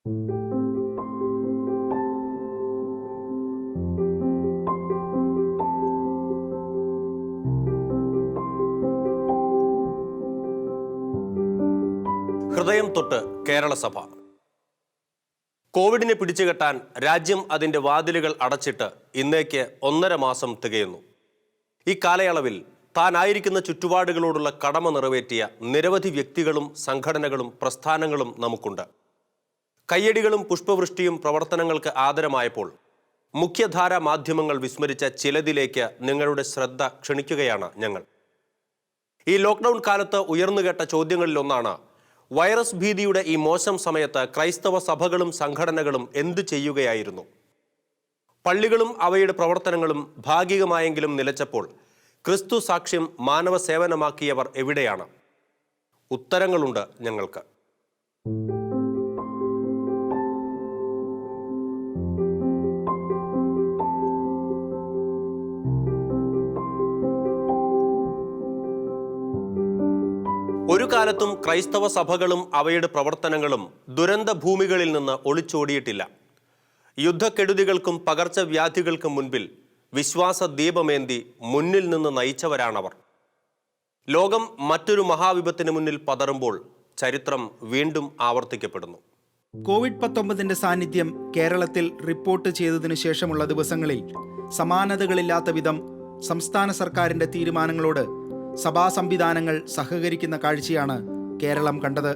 ഹൃദയം തൊട്ട് കേരള സഭ. കോവിഡിനെ പിടിച്ചുകെട്ടാൻ രാജ്യം അതിന്റെ വാതിലുകൾ അടച്ചിട്ട് ഇന്നേക്ക് ഒന്നര മാസം തികയുന്നു. ഈ കാലയളവിൽ താനായിരിക്കുന്ന ചുറ്റുപാടുകളോടുള്ള കടമ നിറവേറ്റിയ നിരവധി വ്യക്തികളും സംഘടനകളും പ്രസ്ഥാനങ്ങളും നമുക്കുണ്ട്. കയ്യടികളും പുഷ്പവൃഷ്ടിയും പ്രവർത്തനങ്ങൾക്ക് ആദരമായപ്പോൾ മുഖ്യധാര മാധ്യമങ്ങൾ വിസ്മരിച്ച ചിലതിലേക്ക് നിങ്ങളുടെ ശ്രദ്ധ ക്ഷണിക്കുകയാണ് ഞങ്ങൾ. ഈ ലോക്ക്ഡൗൺ കാലത്ത് ഉയർന്നുകേട്ട ചോദ്യങ്ങളിലൊന്നാണ് വൈറസ് ഭീതിയുടെ ഈ മോശം സമയത്ത് ക്രൈസ്തവ സഭകളും സംഘടനകളും എന്തു ചെയ്യുകയായിരുന്നു? പള്ളികളും അവയുടെ പ്രവർത്തനങ്ങളും ഭാഗികമായെങ്കിലും നിലച്ചപ്പോൾ ക്രിസ്തു സാക്ഷ്യം മാനവ സേവനമാക്കിയവർ എവിടെയാണ്? ഉത്തരങ്ങളുണ്ട് ഞങ്ങൾക്ക്. കാലത്തും ക്രൈസ്തവ സഭകളും അവയുടെ പ്രവർത്തനങ്ങളും ദുരന്ത ഭൂമികളിൽ നിന്ന് ഒളിച്ചോടിയിട്ടില്ല. യുദ്ധക്കെടുതികൾക്കും പകർച്ചവ്യാധികൾക്കും മുൻപിൽ വിശ്വാസ ദീപമേന്തി മുന്നിൽ നിന്ന് നയിച്ചവരാണവർ. ലോകം മറ്റൊരു മഹാവിപത്തിന് മുന്നിൽ പതറുമ്പോൾ ചരിത്രം വീണ്ടും ആവർത്തിക്കപ്പെടുന്നു. കോവിഡ് പത്തൊമ്പതിന്റെ സാന്നിധ്യം കേരളത്തിൽ റിപ്പോർട്ട് ചെയ്തതിനു ശേഷമുള്ള ദിവസങ്ങളിൽ സമാനതകളില്ലാത്ത വിധം സംസ്ഥാന സർക്കാരിന്റെ തീരുമാനങ്ങളോട് സഭാ സംവിധാനങ്ങൾ സഹകരിക്കുന്ന കാഴ്ചയാണ് കേരളം കണ്ടത്.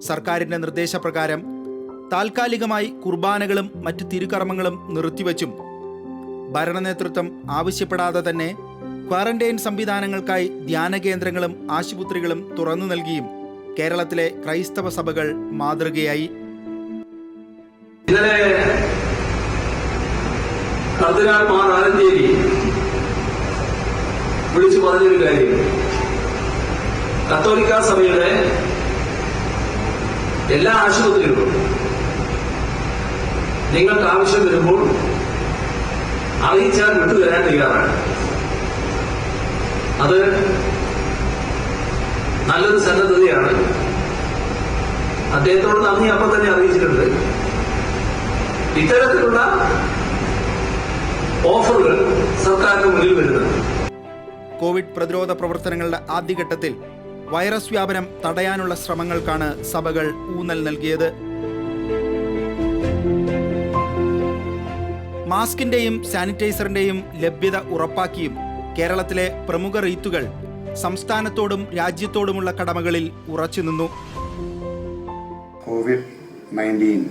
സർക്കാരിന്റെ നിർദ്ദേശപ്രകാരം താൽക്കാലികമായി കുർബാനകളും മറ്റ് തിരുക്കർമ്മങ്ങളും നിർത്തിവച്ചും ഭരണനേതൃത്വം ആവശ്യപ്പെടാതെ തന്നെ ക്വാറന്റൈൻ സംവിധാനങ്ങൾക്കായി ധ്യാന കേന്ദ്രങ്ങളും ആശുപത്രികളും തുറന്നു നൽകിയും കേരളത്തിലെ ക്രൈസ്തവ സഭകൾ മാതൃകയായി. ഇന്നലെ കർദിനാൾ മാർ ആലഞ്ചേരി വിളിച്ചു പറഞ്ഞൊരു കാര്യം. കത്തോലിക്ക സഭയുടെ എല്ലാ ആശുപത്രികളും നിങ്ങൾക്ക് ആവശ്യം വരുമ്പോൾ അറിയിച്ചാൽ വിട്ടുതരാൻ തയ്യാറാണ്. അത് നല്ലൊരു സന്നദ്ധതയാണ്. അദ്ദേഹത്തോട് നന്ദി അപ്പം തന്നെ അറിയിച്ചിട്ടുണ്ട്. ഇത്തരത്തിലുള്ള ഓഫറുകൾ സർക്കാരിന് മുന്നിൽ വരുന്നുണ്ട്. കോവിഡ് പ്രതിരോധ പ്രവർത്തനങ്ങളുടെ ആദ്യഘട്ടത്തിൽ വൈറസ് വ്യാപനം തടയാനുള്ള ശ്രമങ്ങൾക്കാണ് സഭകൾ ഊന്നൽ നൽകിയത്. മാസ്കിന്റെയും സാനിറ്റൈസറിന്റെയും ലഭ്യത ഉറപ്പാക്കിയും കേരളത്തിലെ പ്രമുഖ റീത്തുകൾ സംസ്ഥാനത്തോടും രാജ്യത്തോടുമുള്ള കടമകളിൽ ഉറച്ചുനിന്നു കോവിഡ് നയന്റീൻ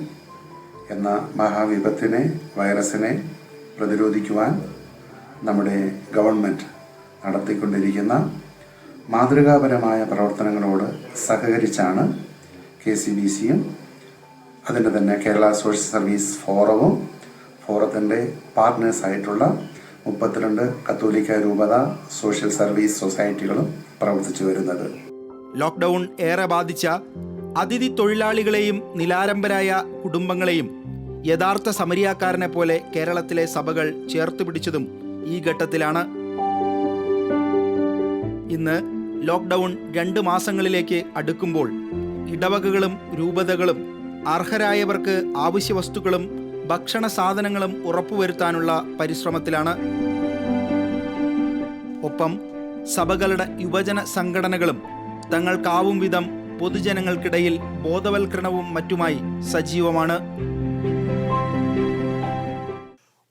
എന്ന മഹാവിപത്തിനെ വൈറസിനെ പ്രതിരോധിക്കുവാൻ നമ്മുടെ ഗവൺമെന്റ് നടത്തിക്കൊണ്ടിരിക്കുന്ന മാതൃകാപരമായ പ്രവർത്തനങ്ങളോട് സഹകരിച്ചാണ് കെ സി ബി സിയും അതിന്റെ തന്നെ കേരള സോഷ്യൽ സർവീസ് ഫോറവും ഫോറത്തിന്റെ പാർട്ട്നേഴ്സായിട്ടുള്ള മുപ്പത്തിരണ്ട് കത്തോലിക്ക രൂപത സോഷ്യൽ സർവീസ് സൊസൈറ്റികളും പ്രവർത്തിച്ചു വരുന്നത്. ലോക്ക്ഡൗൺ ഏറെ ബാധിച്ച അതിഥി തൊഴിലാളികളെയും നിലാരംബരായ കുടുംബങ്ങളെയും യഥാർത്ഥ സമരിയാക്കാരനെ പോലെ കേരളത്തിലെ സഭകൾ ചേർത്ത് പിടിച്ചതും ഈ ഘട്ടത്തിലാണ്. ഇന്ന് ലോക്ക്ഡൗൺ രണ്ട് മാസങ്ങളിലേക്ക് അടുക്കുമ്പോൾ ഇടവകകളും രൂപതകളും അർഹരായവർക്ക് ആവശ്യ വസ്തുക്കളും ഭക്ഷണ സാധനങ്ങളും ഉറപ്പുവരുത്താനുള്ള പരിശ്രമത്തിലാണ്. ഒപ്പം സഭകളുടെ യുവജന സംഘടനകളും തങ്ങൾക്കാവും വിധം പൊതുജനങ്ങൾക്കിടയിൽ ബോധവൽക്കരണവും മറ്റുമായി സജീവമാണ്.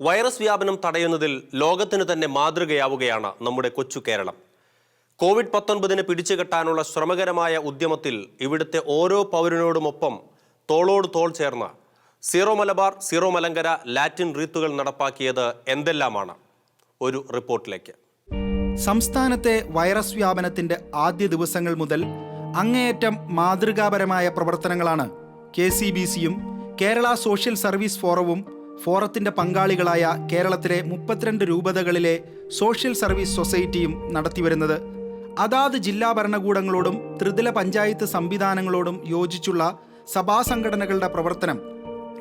വൈറസ് വ്യാപനം തടയുന്നതിൽ ലോകത്തിന് തന്നെ മാതൃകയാവുകയാണ് നമ്മുടെ കൊച്ചു കേരളം. കോവിഡ് പത്തൊൻപതിനെ പിടിച്ചുകെട്ടാനുള്ള ശ്രമകരമായ ഉദ്യമത്തിൽ ഇവിടുത്തെ ഓരോ പൗരനോടുമൊപ്പം തോളോട് തോൾ ചേർന്ന് Syro Malabar Syro Malankara Latin റീത്തുകൾ നടപ്പാക്കിയത് എന്തെല്ലാമാണ്? ഒരു റിപ്പോർട്ടിലേക്ക്. സംസ്ഥാനത്തെ വൈറസ് വ്യാപനത്തിന്റെ ആദ്യ ദിവസങ്ങൾ മുതൽ അങ്ങേയറ്റം മാതൃകാപരമായ പ്രവർത്തനങ്ങളാണ് കെ സി ബി സിയും കേരള സോഷ്യൽ സർവീസ് ഫോറവും ഫോറത്തിന്റെ പങ്കാളികളായ കേരളത്തിലെ മുപ്പത്തിരണ്ട് രൂപതകളിലെ സോഷ്യൽ സർവീസ് സൊസൈറ്റിയും നടത്തിവരുന്നത് അതാത് ജില്ലാ ഭരണകൂടങ്ങളോടും ത്രിതല പഞ്ചായത്ത് സംവിധാനങ്ങളോടും യോജിച്ചുള്ള സഭാ സംഘടനകളുടെ പ്രവർത്തനം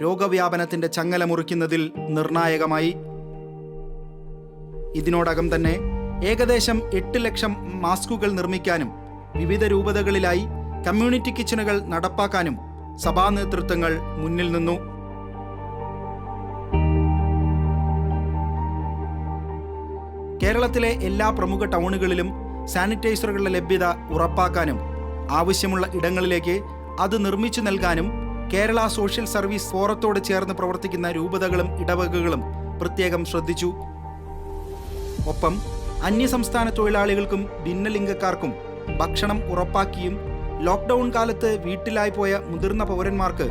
രോഗവ്യാപനത്തിന്റെ ചങ്ങല മുറിക്കുന്നതിൽ നിർണായകമായി. ഇതിനോടകം തന്നെ ഏകദേശം എട്ട് ലക്ഷം മാസ്കുകൾ നിർമ്മിക്കാനും വിവിധ രൂപതകളിലായി കമ്മ്യൂണിറ്റി കിച്ചണുകൾ നടപ്പാക്കാനും സഭാ നേതൃത്വങ്ങൾ മുന്നിൽ നിന്നു. കേരളത്തിലെ എല്ലാ പ്രമുഖ ടൗണുകളിലും സാനിറ്റൈസറുകളുടെ ലഭ്യത ഉറപ്പാക്കാനും ആവശ്യമുള്ള ഇടങ്ങളിലേക്ക് അത് നിർമ്മിച്ചു നൽകാനും കേരള സോഷ്യൽ സർവീസ് ഫോറത്തോട് ചേർന്ന് പ്രവർത്തിക്കുന്ന രൂപതകളും ഇടവകകളും പ്രത്യേകം ശ്രദ്ധിച്ചു. ഒപ്പം അന്യസംസ്ഥാന തൊഴിലാളികൾക്കും ഭിന്നലിംഗക്കാർക്കും ഭക്ഷണം ഉറപ്പാക്കിയും ലോക്ക്ഡൌൺ കാലത്ത് വീട്ടിലായി പോയ മുതിർന്ന പൗരന്മാർക്ക്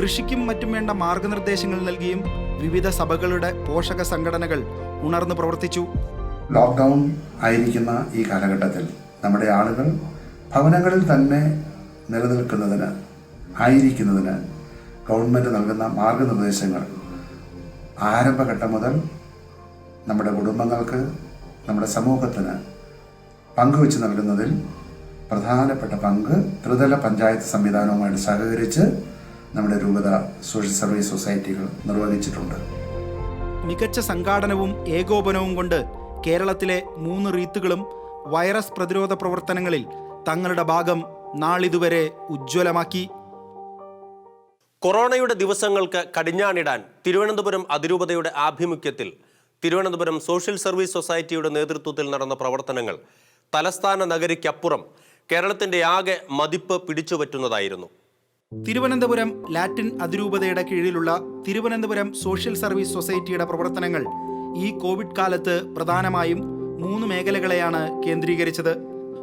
കൃഷിക്കും മറ്റും വേണ്ട മാർഗനിർദ്ദേശങ്ങൾ നൽകിയും വിവിധ സഭകളുടെ പോഷക സംഘടനകൾ ഉണർന്നു പ്രവർത്തിച്ചു. ലോക്ക്ഡൗൺ ആയിരിക്കുന്ന ഈ കാലഘട്ടത്തിൽ നമ്മുടെ ആളുകൾ ഭവനങ്ങളിൽ തന്നെ നിലനിൽക്കുന്നതിന് ആയിരിക്കുന്നതിന് ഗവൺമെന്റ് നൽകുന്ന മാർഗനിർദ്ദേശങ്ങൾ ആരംഭഘട്ടം മുതൽ നമ്മുടെ കുടുംബങ്ങൾക്ക് നമ്മുടെ സമൂഹത്തിന് പങ്കുവെച്ച് നൽകുന്നതിൽ പ്രധാനപ്പെട്ട പങ്ക് ത്രിതല പഞ്ചായത്ത് സംവിധാനവുമായിട്ട് സഹകരിച്ച് നമ്മുടെ രൂപത സോഷ്യൽ സർവീസ് സൊസൈറ്റികൾ നിർവഹിച്ചിട്ടുണ്ട്. മികച്ച സംഘാടനവും ഏകോപനവും കൊണ്ട് കേരളത്തിലെ മൂന്ന് റീത്തുകളും വൈറസ് പ്രതിരോധ പ്രവർത്തനങ്ങളിൽ തങ്ങളുടെ ഭാഗം നാളിതുവരെ ഉജ്ജ്വലമാക്കി. കൊറോണയുടെ ദിവസങ്ങൾക്ക് കടിഞ്ഞാണിടാൻ തിരുവനന്തപുരം അതിരൂപതയുടെ ആഭിമുഖ്യത്തിൽ തിരുവനന്തപുരം സോഷ്യൽ സർവീസ് സൊസൈറ്റിയുടെ നേതൃത്വത്തിൽ നടന്ന പ്രവർത്തനങ്ങൾ തലസ്ഥാന നഗരിക്കപ്പുറം കേരളത്തിന്റെ ആകെ മതിപ്പ് പിടിച്ചുപറ്റുന്നതായിരുന്നു. തിരുവനന്തപുരം ലാറ്റിൻ അതിരൂപതയുടെ കീഴിലുള്ള തിരുവനന്തപുരം സോഷ്യൽ സർവീസ് സൊസൈറ്റിയുടെ പ്രവർത്തനങ്ങൾ ഈ കോവിഡ് കാലത്ത് പ്രധാനമായും മൂന്ന് മേഖലകളെയാണ് കേന്ദ്രീകരിച്ചത്.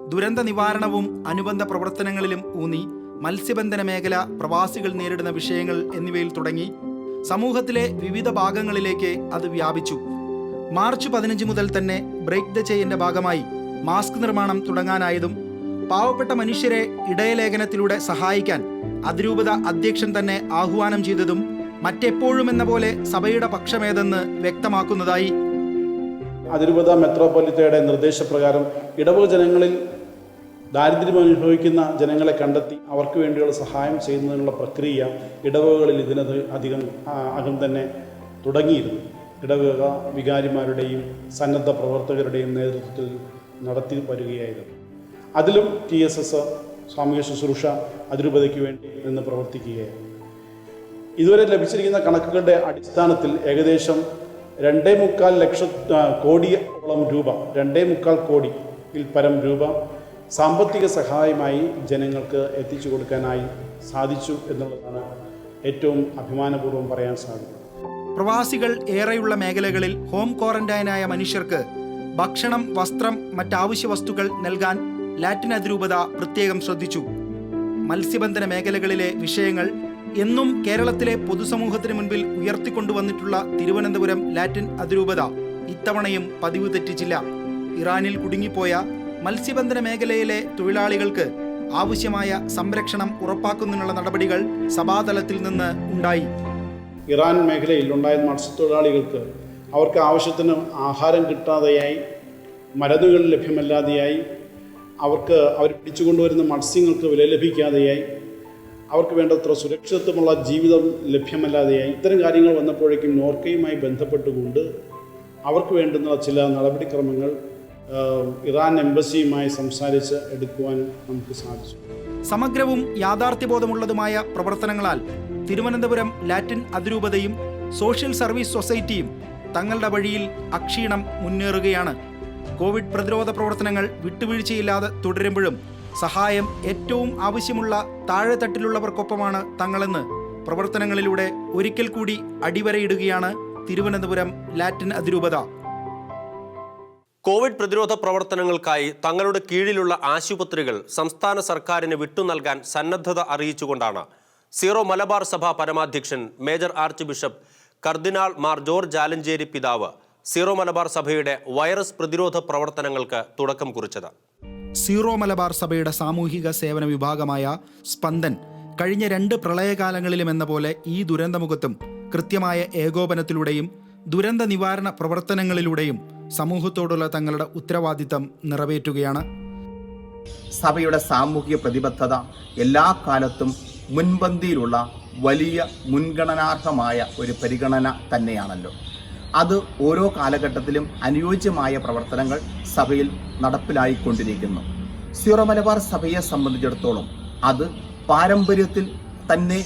ദുരന്ത നിവാരണവും അനുബന്ധ പ്രവർത്തനങ്ങളിലും ഊന്നി മത്സ്യബന്ധന മേഖല പ്രവാസികൾ നേരിടുന്ന വിഷയങ്ങൾ എന്നിവയിൽ തുടങ്ങി. സമൂഹത്തിലെ വിവിധ ഭാഗങ്ങളിലേക്ക് അത് വ്യാപിച്ചു. മാർച്ച് പതിനഞ്ച് മുതൽ തന്നെ ബ്രേക്ക് ദ ചെയിന്റെ ഭാഗമായി മാസ്ക് നിർമ്മാണം തുടങ്ങാനായതും പാവപ്പെട്ട മനുഷ്യരെ ഇടയലേഖനത്തിലൂടെ സഹായിക്കാൻ അതിരൂപത അധ്യക്ഷൻ തന്നെ ആഹ്വാനം ചെയ്തതും മറ്റെപ്പോഴും എന്ന പോലെ സഭയുടെ പക്ഷമേതെന്ന് വ്യക്തമാക്കുന്നതായി അതിരൂപത മെത്രോപൊലിത്തയുടെ നിർദ്ദേശപ്രകാരം ഇടവക ജനങ്ങളിൽ ദാരിദ്ര്യം അനുഭവിക്കുന്ന ജനങ്ങളെ കണ്ടെത്തി അവർക്ക് വേണ്ടിയുള്ള സഹായം ചെയ്യുന്നതിനുള്ള പ്രക്രിയ ഇടവകകളിൽ ഇതിനത് അധികം അകം തന്നെ തുടങ്ങിയിരുന്നു. ഇടവക വികാരിമാരുടെയും സന്നദ്ധ പ്രവർത്തകരുടെയും നേതൃത്വത്തിൽ നടത്തി വരികയായിരുന്നു. അതിലും ടി എസ് എസ് സാമൂഹ്യ ശുശ്രൂഷ അതിരൂപതയ്ക്ക് വേണ്ടി നിന്ന് പ്രവർത്തിക്കുകയായിരുന്നു. ഇതുവരെ ലഭിച്ചിരിക്കുന്ന കണക്കുകളുടെ അടിസ്ഥാനത്തിൽ ഏകദേശം രണ്ടേ മുക്കാൽ ലക്ഷ കോടിയോളം രൂപ രണ്ടേ മുക്കാൽ കോടിയിൽ പരം രൂപ സാമ്പത്തിക സഹായമായി ജനങ്ങൾക്ക് എത്തിച്ചു കൊടുക്കാനായി സാധിച്ചു എന്നുള്ളതാണ് ഏറ്റവും അഭിമാനപൂർവം പറയാൻ സാധിക്കുന്നത്. പ്രവാസികൾ ഏറെയുള്ള മേഖലകളിൽ ഹോം ക്വാറന്റൈനായ മനുഷ്യർക്ക് ഭക്ഷണം വസ്ത്രം മറ്റാവശ്യ വസ്തുക്കൾ നൽകാൻ ലാറ്റിൻ അതിരൂപത പ്രത്യേകം ശ്രദ്ധിച്ചു. മത്സ്യബന്ധന മേഖലകളിലെ വിഷയങ്ങൾ എന്നും കേരളത്തിലെ പൊതുസമൂഹത്തിന് മുൻപിൽ ഉയർത്തിക്കൊണ്ടുവന്നിട്ടുള്ള തിരുവനന്തപുരം ലാറ്റിൻ അതിരൂപത ഇത്തവണയും പതിവ് തെറ്റിച്ചില്ല. ഇറാനിൽ കുടുങ്ങിപ്പോയ മത്സ്യബന്ധന മേഖലയിലെ തൊഴിലാളികൾക്ക് ആവശ്യമായ സംരക്ഷണം ഉറപ്പാക്കുന്നതിനുള്ള നടപടികൾ സഭാതലത്തിൽ നിന്ന് ഉണ്ടായി. ഇറാൻ മേഖലയിൽ ഉണ്ടായ മത്സ്യത്തൊഴിലാളികൾക്ക് അവർക്ക് ആവശ്യത്തിന് ആഹാരം കിട്ടാതെയായി മരുന്നുകൾ ലഭ്യമല്ലാതെയായി അവർക്ക് അവർ പിടിച്ചുകൊണ്ടുവരുന്ന മത്സ്യങ്ങൾക്ക് വില ലഭിക്കാതെയായി അവർക്ക് വേണ്ടത്ര സുരക്ഷിതത്വമുള്ള ജീവിതം ലഭ്യമല്ലാതെയായി ഇത്തരം കാര്യങ്ങൾ വന്നപ്പോഴേക്കും നോർക്കയുമായി ബന്ധപ്പെട്ടുകൊണ്ട് അവർക്ക് വേണ്ടുന്ന ചില നടപടിക്രമങ്ങൾ ഇറാൻ എംബസിയുമായി സംസാരിച്ച് എടുക്കുവാൻ നമുക്ക് സാധിച്ചു. സമഗ്രവും യാഥാർത്ഥ്യബോധമുള്ളതുമായ പ്രവർത്തനങ്ങളാൽ തിരുവനന്തപുരം ലാറ്റിൻ അതിരൂപതയും സോഷ്യൽ സർവീസ് സൊസൈറ്റിയും തങ്ങളുടെ വഴിയിൽ അക്ഷീണം മുന്നേറുകയാണ്. കോവിഡ് പ്രതിരോധ പ്രവർത്തനങ്ങൾ വിട്ടുവീഴ്ചയില്ലാതെ തുടരുമ്പോഴും സഹായം ഏറ്റവും ആവശ്യമുള്ള താഴെത്തട്ടിലുള്ളവർക്കൊപ്പമാണ് തങ്ങളെന്ന് പ്രവർത്തനങ്ങളിലൂടെ ഒരിക്കൽ കൂടി അടിവരയിടുകയാണ് തിരുവനന്തപുരം ലാറ്റിൻ അതിരൂപത. കോവിഡ് പ്രതിരോധ പ്രവർത്തനങ്ങൾക്കായി തങ്ങളുടെ കീഴിലുള്ള ആശുപത്രികൾ സംസ്ഥാന സർക്കാരിന് വിട്ടു നൽകാൻ സന്നദ്ധത അറിയിച്ചുകൊണ്ടാണ്. സീറോ മലബാർ സഭ പരമാധ്യക്ഷൻ മേജർ ആർച്ച് ബിഷപ്പ് കർദിനാൾ മാർ ജോർജ് ആലഞ്ചേരി പിതാവ് സീറോ മലബാർ സഭയുടെ വൈറസ് പ്രതിരോധ പ്രവർത്തനങ്ങൾക്ക് തുടക്കം കുറിച്ചത്. സീറോ മലബാർ സഭയുടെ സാമൂഹിക സേവന വിഭാഗമായ സ്പന്ദൻ കഴിഞ്ഞ രണ്ട് പ്രളയകാലങ്ങളിലും എന്ന പോലെ ഈ ദുരന്തമുഖത്തും കൃത്യമായ ഏകോപനത്തിലൂടെയും ദുരന്ത നിവാരണ പ്രവർത്തനങ്ങളിലൂടെയും സമൂഹത്തോടുള്ള തങ്ങളുടെ ഉത്തരവാദിത്തം നിറവേറ്റുകയാണ്. സഭയുടെ സാമൂഹിക പ്രതിബദ്ധത എല്ലാ കാലത്തും മുൻപന്തിയിലുള്ള വലിയ മുൻഗണനാർഹമായ ഒരു പരിഗണന തന്നെയാണല്ലോ. അത് ഓരോ കാലഘട്ടത്തിലും അനുയോജ്യമായ പ്രവർത്തനങ്ങൾ സഭയിൽ നടപ്പിലായിക്കൊണ്ടിരിക്കുന്നു. സീറോ മലബാർ സഭയെ സംബന്ധിച്ചിടത്തോളം അത് പാരമ്പര്യത്തിൽ തന്നെ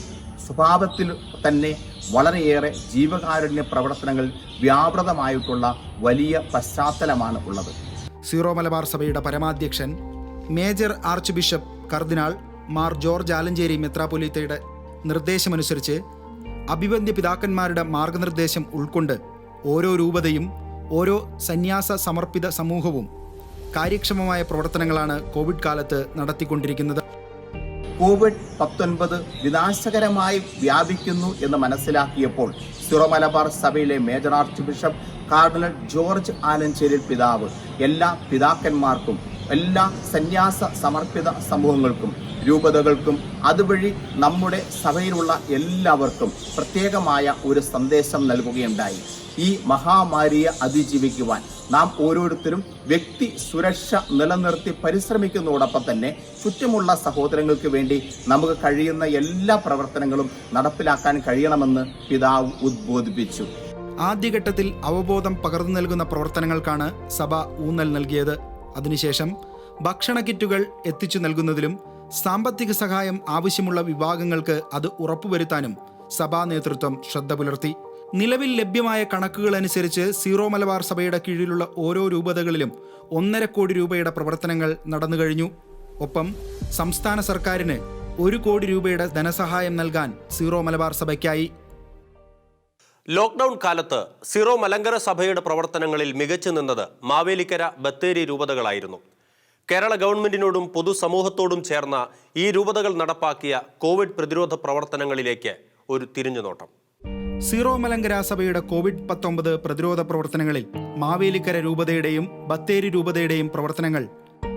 സ്വഭാവത്തിൽ തന്നെ വളരെയേറെ ജീവകാരുണ്യ പ്രവർത്തനങ്ങൾ വ്യാപൃതമായിട്ടുള്ള വലിയ പശ്ചാത്തലമാണ് ഉള്ളത്. സീറോ മലബാർ സഭയുടെ പരമാധ്യക്ഷൻ മേജർ ആർച്ച് ബിഷപ്പ് കർദിനാൾ മാർ ജോർജ് ആലഞ്ചേരി മെത്രാപൊലീത്തയുടെ നിർദ്ദേശമനുസരിച്ച് അഭിവന്ദ്യ പിതാക്കന്മാരുടെ മാർഗനിർദ്ദേശം ഉൾക്കൊണ്ട് ഓരോ രൂപതയും ഓരോ സന്യാസ സമർപ്പിത സമൂഹവും കാര്യക്ഷമമായ പ്രവർത്തനങ്ങളാണ് കോവിഡ് കാലത്ത് നടത്തിക്കൊണ്ടിരിക്കുന്നത്. കോവിഡ് പത്തൊൻപത് വിനാശകരമായി വ്യാപിക്കുന്നു എന്ന് മനസ്സിലാക്കിയപ്പോൾ സിറോ മലബാർ സഭയിലെ major archbishop cardinal George Alencherril പിതാവ് എല്ലാ പിതാക്കന്മാർക്കും എല്ലാ സന്യാസ സമർപ്പിത സമൂഹങ്ങൾക്കും രൂപതകൾക്കും അതുവഴി നമ്മുടെ സഭയിലുള്ള എല്ലാവർക്കും പ്രത്യേകമായ ഒരു സന്ദേശം നൽകുകയുണ്ടായി. ഈ മഹാമാരിയെ അതിജീവിക്കുവാൻ നാം ഓരോരുത്തരും വ്യക്തി സുരക്ഷ നിലനിർത്തി പരിശ്രമിക്കുന്നതോടൊപ്പം തന്നെ ചുറ്റുമുള്ള സഹോദരങ്ങൾക്ക് വേണ്ടി നമുക്ക് കഴിയുന്ന എല്ലാ പ്രവർത്തനങ്ങളും നടപ്പിലാക്കാൻ കഴിയണമെന്ന് പിതാവ് ഉദ്ബോധിപ്പിച്ചു. ആദ്യഘട്ടത്തിൽ അവബോധം പകർന്നു നൽകുന്ന പ്രവർത്തനങ്ങൾക്കാണ് സഭ ഊന്നൽ നൽകിയത്. അതിനുശേഷം ഭക്ഷണ കിറ്റുകൾ എത്തിച്ചു നൽകുന്നതിലും സാമ്പത്തിക സഹായം ആവശ്യമുള്ള വിഭാഗങ്ങൾക്ക് അത് ഉറപ്പുവരുത്താനും സഭാ നേതൃത്വം ശ്രദ്ധ പുലർത്തി. നിലവിൽ ലഭ്യമായ കണക്കുകൾ അനുസരിച്ച് സീറോ മലബാർ സഭയുടെ കീഴിലുള്ള ഓരോ രൂപതകളിലും ഒന്നര കോടി രൂപയുടെ പ്രവർത്തനങ്ങൾ നടന്നു കഴിഞ്ഞു. ഒപ്പം സംസ്ഥാന സർക്കാരിന് ഒരു കോടി രൂപയുടെ ധനസഹായം നൽകാൻ സീറോ മലബാർ സഭയ്ക്കായി. ലോക്ക്ഡൌൺ കാലത്ത് സീറോ മലങ്കര സഭയുടെ പ്രവർത്തനങ്ങളിൽ മികച്ചു നിന്നത് മാവേലിക്കര ബത്തേരി രൂപതകളായിരുന്നു. കേരള ഗവൺമെന്റിനോടും പൊതുസമൂഹത്തോടും ചേർന്ന ഈ രൂപതകൾ നടപ്പാക്കിയ കോവിഡ് പ്രതിരോധ പ്രവർത്തനങ്ങളിലേക്ക് ഒരു തിരിഞ്ഞുനോട്ടം. സീറോ മലങ്കര സഭയുടെ കോവിഡ് പത്തൊമ്പത് പ്രതിരോധ പ്രവർത്തനങ്ങളിൽ മാവേലിക്കര രൂപതയുടെയും ബത്തേരി രൂപതയുടെയും പ്രവർത്തനങ്ങൾ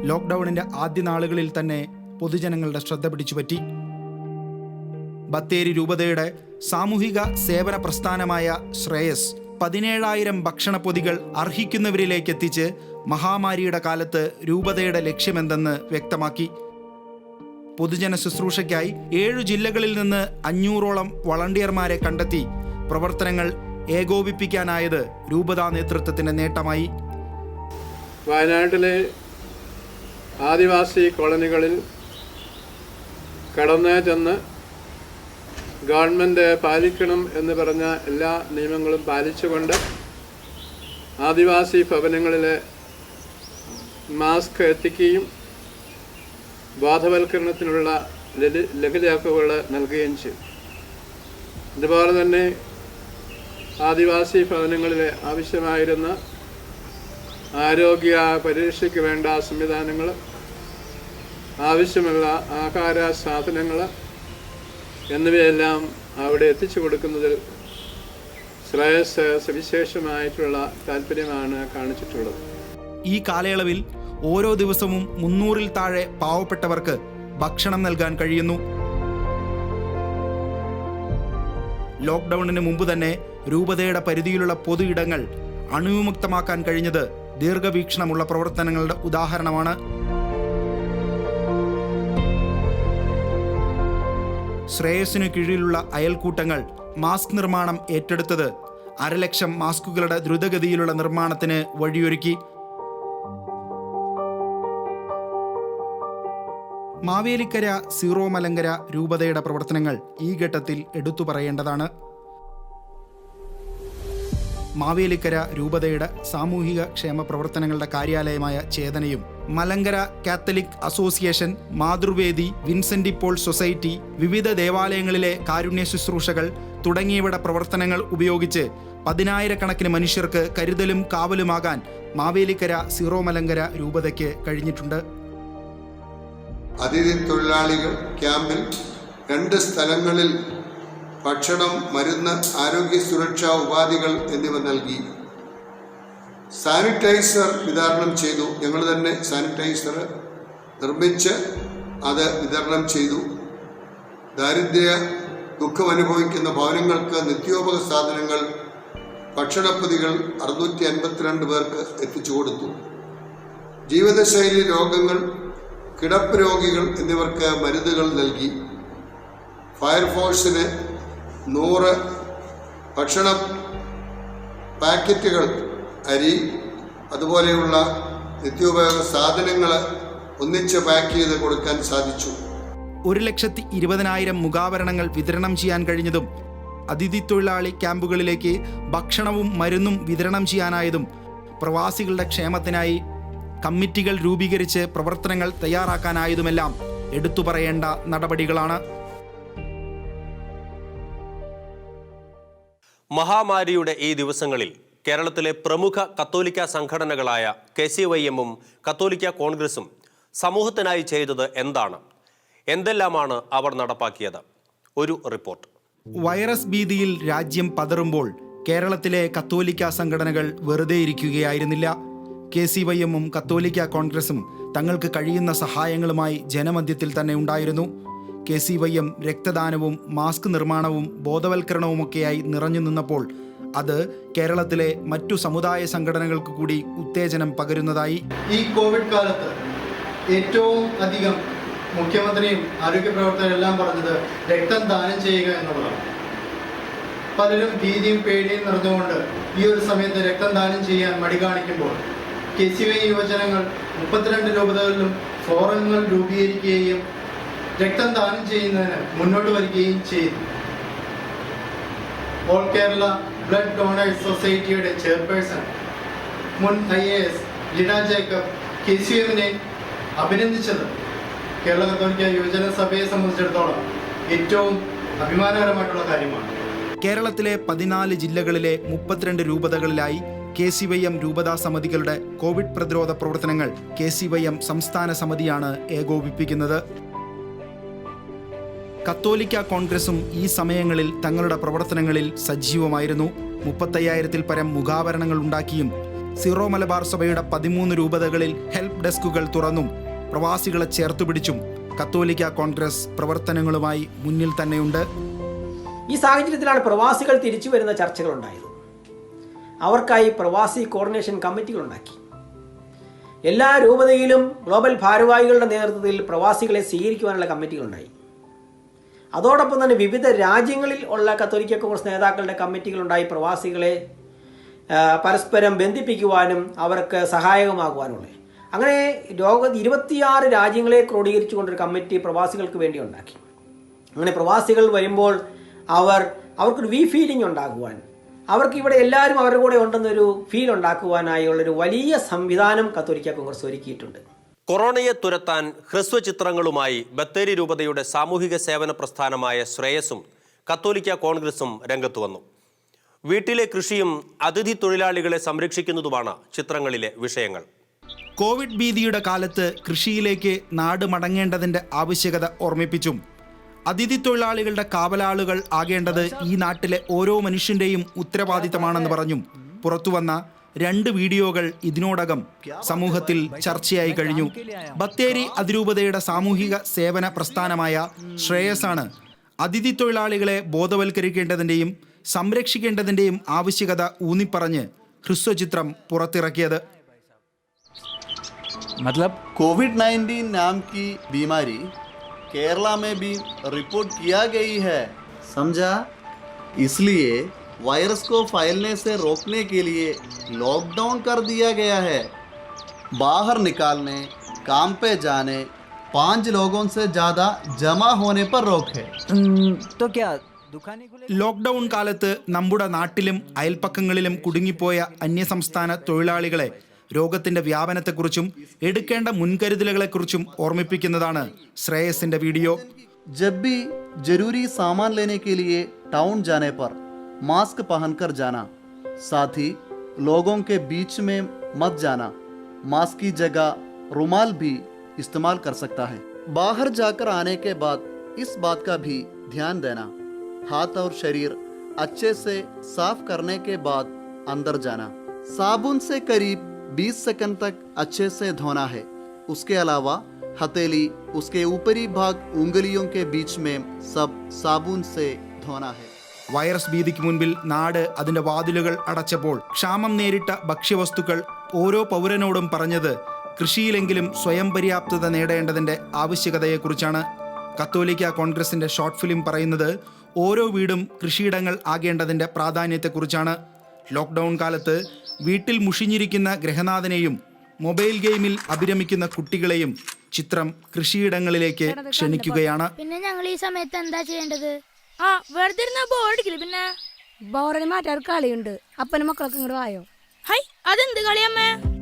ലോക്ക്ഡൌണിന്റെ ആദ്യ നാളുകളിൽ തന്നെ പൊതുജനങ്ങളുടെ ശ്രദ്ധ പിടിച്ചുപറ്റി. ബത്തേരി രൂപതയുടെ സാമൂഹിക സേവന പ്രസ്ഥാനമായ ശ്രേയസ് പതിനേഴായിരം ഭക്ഷണപ്പൊതികൾ അർഹിക്കുന്നവരിലേക്ക് എത്തിച്ച് മഹാമാരിയുടെ കാലത്ത് രൂപതയുടെ ലക്ഷ്യമെന്തെന്ന് വ്യക്തമാക്കി. പൊതുജന ശുശ്രൂഷയ്ക്കായി ഏഴു ജില്ലകളിൽ നിന്ന് അഞ്ഞൂറോളം വളണ്ടിയർമാരെ കണ്ടെത്തി പ്രവർത്തനങ്ങൾ ഏകോപിപ്പിക്കാനായത് രൂപതാ നേതൃത്വത്തിന്റെ നേട്ടമായി. വയനാട്ടിലെ ആദിവാസി കോളനികളിൽ കടന്നു ചെന്ന് ഗവൺമെന്റ് പാലിക്കണം എന്ന് പറഞ്ഞ എല്ലാ നിയമങ്ങളും പാലിച്ചുകൊണ്ട് ആദിവാസി ഭവനങ്ങളിൽ മാസ്ക് എത്തിക്കുകയും ബോധവൽക്കരണത്തിനുള്ള ലഘു ലഘുലേഖകൾ നൽകുകയും ചെയ്തു. അതുപോലെ തന്നെ ആദിവാസി ഭവനങ്ങളിൽ ആവശ്യമായിരുന്ന ആരോഗ്യ പരിരക്ഷയ്ക്ക് വേണ്ട സംവിധാനങ്ങൾ ആവശ്യമുള്ള ആഹാര സാധനങ്ങൾ എന്നിവയെല്ലാം അവിടെ എത്തിച്ചു കൊടുക്കുന്നതിൽ ശ്രേയസ് സവിശേഷമായിട്ടുള്ള താല്പര്യമാണ് കാണിച്ചിട്ടുള്ളത്. ഈ കാലയളവിൽ ഓരോ ദിവസവും മുന്നൂറിൽ താഴെ പാവപ്പെട്ടവർക്ക് ഭക്ഷണം നൽകാൻ കഴിയുന്നു. ലോക്ക്ഡൌണിന് മുമ്പ് തന്നെ രൂപതയുടെ പരിധിയിലുള്ള പൊതു ഇടങ്ങൾ അണുവിമുക്തമാക്കാൻ കഴിഞ്ഞത് ദീർഘവീക്ഷണമുള്ള പ്രവർത്തനങ്ങളുടെ ഉദാഹരണമാണ്. ശ്രേയസിനു കീഴിലുള്ള അയൽക്കൂട്ടങ്ങൾ മാസ്ക് നിർമ്മാണം ഏറ്റെടുത്തത് അരലക്ഷം മാസ്കുകളുടെ ദ്രുതഗതിയിലുള്ള നിർമ്മാണത്തിന് വഴിയൊരുക്കി. മാവേലിക്കര സീറോ മലങ്കര രൂപതയുടെ പ്രവർത്തനങ്ങൾ ഈ ഘട്ടത്തിൽ എടുത്തു പറയേണ്ടതാണ്. മാവേലിക്കര രൂപതയുടെ സാമൂഹിക ക്ഷേമ പ്രവർത്തനങ്ങളുടെ കാര്യാലയമായ ചേതനയും Malankara Catholic association Mathruvedi Vincent Paul society വിവിധ ദേവാലയങ്ങളിലെ കാരുണ്യ ശുശ്രൂഷകൾ തുടങ്ങിയവയുടെ പ്രവർത്തനങ്ങൾ ഉപയോഗിച്ച് പതിനായിരക്കണക്കിന് മനുഷ്യർക്ക് കരുതലും കാവലുമാകാൻ മാവേലിക്കര സീറോ മലങ്കര രൂപതയ്ക്ക് കഴിഞ്ഞിട്ടുണ്ട്. അതിഥി തൊഴിലാളികൾ ക്യാമ്പിൽ രണ്ട് സ്ഥലങ്ങളിൽ ഭക്ഷണം മരുന്ന് ആരോഗ്യ സുരക്ഷാ ഉപാധികൾ എന്നിവ നൽകി. സാനിറ്റൈസർ വിതരണം ചെയ്തു. ഞങ്ങൾ തന്നെ സാനിറ്റൈസർ നിർമ്മിച്ച് അത് വിതരണം ചെയ്തു. ദാരിദ്ര്യ ദുഃഖം അനുഭവിക്കുന്ന ഭവനങ്ങൾക്ക് നിത്യോപക സാധനങ്ങൾ ഭക്ഷണപ്പൊതികൾ അറുന്നൂറ്റി അൻപത്തിരണ്ട് പേർക്ക് എത്തിച്ചു കൊടുത്തു. ജീവിതശൈലി രോഗങ്ങൾ കിടപ്പ് രോഗികൾ എന്നിവർക്ക് മരുന്നുകൾ നൽകി. ഫയർഫോഴ്സിന് നൂറ് ഭക്ഷണ പാക്കറ്റുകൾ അരി അതുപോലെയുള്ള നിത്യോപയോഗ സാധനങ്ങൾ ഒന്നിച്ച് പാക്ക് ചെയ്ത് കൊടുക്കാൻ സാധിച്ചു. ഒരു ലക്ഷത്തി ഇരുപതിനായിരം മുഖാവരണങ്ങൾ വിതരണം ചെയ്യാൻ കഴിഞ്ഞതും അതിഥി തൊഴിലാളി ക്യാമ്പുകളിലേക്ക് ഭക്ഷണവും മരുന്നും വിതരണം ചെയ്യാനായതും പ്രവാസികളുടെ ക്ഷേമത്തിനായി കമ്മിറ്റികൾ രൂപീകരിച്ച് പ്രവർത്തനങ്ങൾ തയ്യാറാക്കാനായതുമെല്ലാം എടുത്തു പറയേണ്ട നടപടികളാണ് മഹാമാരിയുടെ ഈ ദിവസങ്ങളിൽ കേരളത്തിലെ പ്രമുഖ കത്തോലിക്ക സംഘടനകളായ കെ സി വൈ എമ്മും കത്തോലിക്ക കോൺഗ്രസും സമൂഹത്തിനായി ചെയ്തത് എന്താണ്? എന്തെല്ലാമാണ് അവർ നടപ്പാക്കിയത്? ഒരു റിപ്പോർട്ട്. വൈറസ് ഭീതിയിൽ രാജ്യം പതറുമ്പോൾ കേരളത്തിലെ കത്തോലിക്ക സംഘടനകൾ വെറുതെ ഇരിക്കുകയായിരുന്നില്ല. കെ സി വൈ എമ്മും കത്തോലിക്ക കോൺഗ്രസും തങ്ങൾക്ക് കഴിയുന്ന സഹായങ്ങളുമായി ജനമധ്യത്തിൽ തന്നെ ഉണ്ടായിരുന്നു. കെ സി വൈ എം രക്തദാനവും മാസ്ക് നിർമ്മാണവും ബോധവൽക്കരണവുമൊക്കെയായി നിറഞ്ഞു നിന്നപ്പോൾ അത് കേരളത്തിലെ മറ്റു സമുദായ സംഘടനകൾക്ക് കൂടി ഉത്തേജനം പകരുന്നതായി. ഈ കോവിഡ് കാലത്ത് ഏറ്റവും അധികം മുഖ്യമന്ത്രിയും ആരോഗ്യ പ്രവർത്തകരെല്ലാം പറഞ്ഞത് രക്തം ദാനം ചെയ്യുക എന്നുള്ളതാണ്. പലരും ഭീതിയും പേടിയും നിറഞ്ഞുകൊണ്ട് ഈ ഒരു സമയത്ത് രക്തം ദാനം ചെയ്യാൻ മടി കാണിക്കുമ്പോൾ കെ സി വൈ യുവജനങ്ങൾ മുപ്പത്തിരണ്ട് രൂപതകളിലും ഫോറങ്ങൾ രൂപീകരിക്കുകയും രക്തം ദാനം ചെയ്യുന്നതിന് മുന്നോട്ട് വരികയും ചെയ്തു. ഓൾ കേരള ബ്ലഡ് ഡോണേഴ്സ് സൊസൈറ്റിയുടെ ചെയർപേഴ്സൺ മുൻ I A S Lina Jacob K C എമ്മിനെ അഭിനന്ദിച്ചത് കേരള കത്തോലിക്ക യുവജന സഭയെ സംബന്ധിച്ചിടത്തോളം ഏറ്റവും അഭിമാനകരമായിട്ടുള്ള കാര്യമാണ്. കേരളത്തിലെ പതിനാല് ജില്ലകളിലെ മുപ്പത്തിരണ്ട് രൂപതകളിലായി കെ സി വൈ എം രൂപതാ സമിതികളുടെ കോവിഡ് പ്രതിരോധ പ്രവർത്തനങ്ങൾ കെ സി വൈ എം സംസ്ഥാന സമിതിയാണ് ഏകോപിപ്പിക്കുന്നത്. കത്തോലിക്ക കോൺഗ്രസും ഈ സമയങ്ങളിൽ തങ്ങളുടെ പ്രവർത്തനങ്ങളിൽ സജീവമായിരുന്നു. മുപ്പത്തയ്യായിരത്തിൽ പരം മുഖാവരണങ്ങൾ ഉണ്ടാക്കിയും സിറോ മലബാർ സഭയുടെ പതിമൂന്ന് രൂപതകളിൽ ഹെൽപ്പ് ഡെസ്കുകൾ തുറന്നും പ്രവാസികളെ ചേർത്തുപിടിച്ചും കത്തോലിക്ക കോൺഗ്രസ് പ്രവർത്തനങ്ങളുമായി മുന്നിൽ തന്നെയുണ്ട്. ഈ സാഹചര്യത്തിലാണ് പ്രവാസികൾ തിരിച്ചു വരുന്ന ചർച്ചകൾ ഉണ്ടായത് അവർക്കായി പ്രവാസി കോർഡിനേഷൻ കമ്മിറ്റികൾ ഉണ്ടാക്കി. എല്ലാ രൂപതയിലും ഗ്ലോബൽ ഭാരവാഹികളുടെ നേതൃത്വത്തിൽ പ്രവാസികളെ സ്വീകരിക്കുവാനുള്ള കമ്മിറ്റികളുണ്ടായി അതോടൊപ്പം തന്നെ വിവിധ രാജ്യങ്ങളിൽ ഉള്ള കത്തോലിക്ക കോൺഗ്രസ് നേതാക്കളുടെ കമ്മിറ്റികളുണ്ടായി പ്രവാസികളെ പരസ്പരം ബന്ധിപ്പിക്കുവാനും അവർക്ക് സഹായകമാകുവാനുള്ള. അങ്ങനെ ലോക ഇരുപത്തിയാറ് രാജ്യങ്ങളെ ക്രോഡീകരിച്ചു കൊണ്ടൊരു കമ്മിറ്റി പ്രവാസികൾക്ക് വേണ്ടി ഉണ്ടാക്കി അങ്ങനെ പ്രവാസികൾ വരുമ്പോൾ അവർ അവർക്കൊരു വി ഫീലിംഗ് ഉണ്ടാകുവാൻ അവർക്ക് ഇവിടെ എല്ലാവരും അവരുടെ കൂടെ ഉണ്ടെന്നൊരു ഫീൽ ഉണ്ടാക്കുവാനായുള്ളൊരു വലിയ സംവിധാനം കത്തോലിക്ക കോൺഗ്രസ് ഒരുക്കിയിട്ടുണ്ട്. കൊറോണയെ തുരത്താൻ ഹ്രസ്വചിത്രങ്ങളുമായി ബത്തേരി രൂപതയുടെ സാമൂഹിക സേവന പ്രസ്ഥാനമായ ശ്രേയസും കത്തോലിക്ക കോൺഗ്രസും രംഗത്തു വന്നു. വീട്ടിലെ കൃഷിയും അതിഥി തൊഴിലാളികളെ സംരക്ഷിക്കുന്നതുമാണ് ചിത്രങ്ങളിലെ വിഷയങ്ങൾ. കോവിഡ് ഭീതിയുടെ കാലത്ത് കൃഷിയിലേക്ക് നാട് മടങ്ങേണ്ടതിന്റെ ആവശ്യകത ഓർമ്മിപ്പിച്ചും അതിഥി തൊഴിലാളികളുടെ കാവലാളുകൾ ആകേണ്ടത് ഈ നാട്ടിലെ ഓരോ മനുഷ്യന്റെയും ഉത്തരവാദിത്തമാണെന്ന് പറഞ്ഞും പുറത്തുവന്ന രണ്ട് വീഡിയോകൾ ഇതിനോടകം സമൂഹത്തിൽ ചർച്ചയായി കഴിഞ്ഞു ബത്തേരി അതിരൂപതയുടെ സാമൂഹിക സേവന പ്രസ്ഥാനമായ ശ്രേയസാണ് അതിഥി തൊഴിലാളികളെ ബോധവൽക്കരിക്കേണ്ടതിൻ്റെയും സംരക്ഷിക്കേണ്ടതിൻ്റെയും ആവശ്യകത ഊന്നിപ്പറഞ്ഞ് ഹ്രസ്വചിത്രം പുറത്തിറക്കിയത് मतलब कोविड 19 नाम की बीमारी केरला में भी रिपोर्ट किया गई है समझा इसलिए वायरस को फैलने से रोकने के लिए लॉकडाउन कर दिया गया है बाहर निकालने काम पे जाने पांच लोगों से ज़्यादा जमा होने पर रोक है हम्म, तो क्या दुकानें खुले ലോക്ക്ഡൗൺ കാലത്ത് നമ്മുടെ നാട്ടിലും അയൽപ്പക്കങ്ങളിലും കുടുങ്ങിപ്പോയ അന്യസംസ്ഥാന തൊഴിലാളികളെ രോഗത്തിന്റെ വ്യാപനത്തെക്കുറിച്ചും എടുക്കേണ്ട മുൻകരുതലുകളെക്കുറിച്ചും ഓർമ്മിപ്പിക്കുന്നതാണ് ശ്രേയസിന്റെ വീഡിയോ जब भी जरूरी सामान लेने के लिए टाउन जाने पर मास्क पहनकर जाना। साथ ही लोगों के बीच में मत जाना। मास्क की जगह रुमाल भी इस्तेमाल कर सकता है। बाहर जाकर आने के बाद इस बात का भी ध्यान देना। हाथ और शरीर अच्छे से साफ़ करने के बाद अंदर जाना। साबुन से करीब 20 सेकंड तक अच्छे से धोना है। उसके अलावा हथेली, उसके ऊपरी भाग, उंगलियों के बीच में सब साबुन से धोना है। വൈറസ് ഭീതിക്ക് മുൻപിൽ നാട് അതിന്റെ വാതിലുകൾ അടച്ചപ്പോൾ ക്ഷാമം നേരിട്ട ഭക്ഷ്യവസ്തുക്കൾ ഓരോ പൗരനോടും പറഞ്ഞത് കൃഷിയിലെങ്കിലും സ്വയം പര്യാപ്തത നേടേണ്ടതിന്റെ ആവശ്യകതയെക്കുറിച്ചാണ്. കത്തോലിക്ക കോൺഗ്രസിന്റെ ഷോർട്ട് ഫിലിം പറയുന്നത് ഓരോ വീടും കൃഷിയിടങ്ങൾ ആകേണ്ടതിന്റെ പ്രാധാന്യത്തെക്കുറിച്ചാണ്. ലോക്ക്ഡൗൺ കാലത്ത് വീട്ടിൽ മുഷിഞ്ഞിരിക്കുന്ന ഗ്രഹനാഥനെയും മൊബൈൽ ഗെയിമിൽ അഭിരമിക്കുന്ന കുട്ടികളെയും ചിത്രം കൃഷിയിടങ്ങളിലേക്ക് ക്ഷണിക്കുകയാണ്. പിന്നെ ഞങ്ങൾ ഈ സമയത്ത് എന്താ ചെയ്യേണ്ടത്? ആ വെറുതെ ഇരുന്ന പിന്നെ? ബോറിന് മാറ്റാർ കളിയുണ്ട്. അപ്പനും മക്കളൊക്കെ ഇങ്ങോട്ട് വായോ? ഹൈ അതെന്ത് കളിയമ്മേ?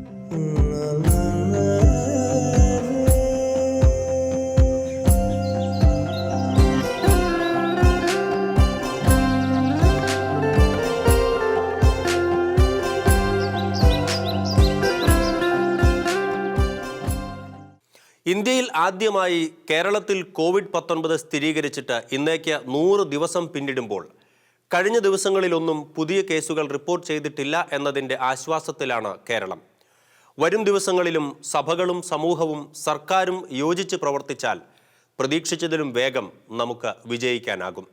ഇന്ത്യയിൽ ആദ്യമായി കേരളത്തിൽ കോവിഡ് പത്തൊൻപത് സ്ഥിരീകരിച്ചിട്ട് ഇന്നേക്ക് നൂറ് ദിവസം പിന്നിടുമ്പോൾ കഴിഞ്ഞ ദിവസങ്ങളിലൊന്നും പുതിയ കേസുകൾ റിപ്പോർട്ട് ചെയ്തിട്ടില്ല എന്നതിന്റെ ആശ്വാസത്തിലാണ് കേരളം. വരും ദിവസങ്ങളിലും സഭകളും സമൂഹവും സർക്കാരും യോജിച്ച് പ്രവർത്തിച്ചാൽ പ്രതീക്ഷിച്ചതിലും വേഗം നമുക്ക് വിജയിക്കാനാകും.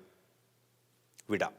വിടാം.